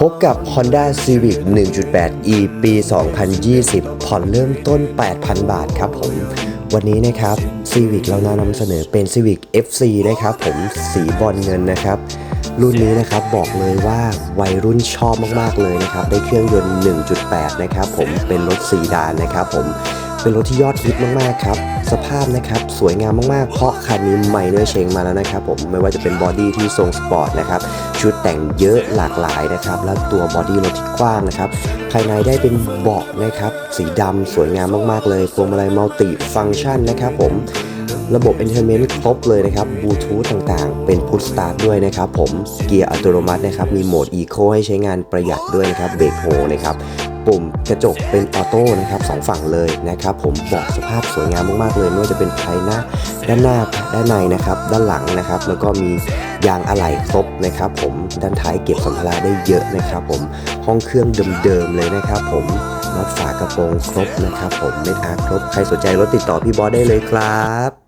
พบกับ Honda Civic 1.8e ปี 2020 ผ่อนเริ่มต้น 8,000 บาทครับผม วันนี้นะครับ Civic เรานำเสนอเป็น Civic FC นะครับผม สีบอลเงินนะครับ รุ่นนี้นะครับบอกเลยว่าวัยรุ่นชอบมากๆเลยนะครับได้เครื่องยนต์ 1.8 นะครับผมเป็นรถสีดานนะครับผมเป็นรถที่ยอดฮิตมากๆครับสภาพนะครับสวยงามมากๆ เพราะคันนี้ใหม่เนื้อเชงมาแล้วนะครับผมไม่ว่าจะเป็นบอดี้ที่ทรงสปอร์ตนะครับชุดแต่งเยอะหลากหลายนะครับและตัวบอดี้รถที่กว้างนะครับภายในได้เป็นเบาะนะครับสีดำสวยงามมากๆเลยพวงมาลัยมัลติฟังก์ชันนะครับผม ระบบ Entertainment ครบเลยนะครับบลูทูธต่างๆ เป็นพุทสตาร์ด้วยนะครับผมเกียร์อัตโนมัตินะครับมีโหมด Eco ให้ใช้งานประหยัดด้วยนะครับเบรกโฮนะครับปุ่มกระจกเป็นออโต้นะครับสองฝั่งเลยนะครับ ผมบอกสภาพสวยงามมากๆเลยไม่ว่าจะเป็นภายหน้าด้านหน้าด้านในนะครับ ด้านหลังนะครับ แล้วก็มียางอะไหล่ครบนะครับ ผมด้านท้ายเก็บสัมภาระได้เยอะนะครับ ผมห้องเครื่องเดิมๆเลยนะครับ ผมน็อตฝากระโปรงครบนะครับ ผมเม็ดอาร์ครบใครสนใจรถติดต่อพี่บอสได้เลยครับ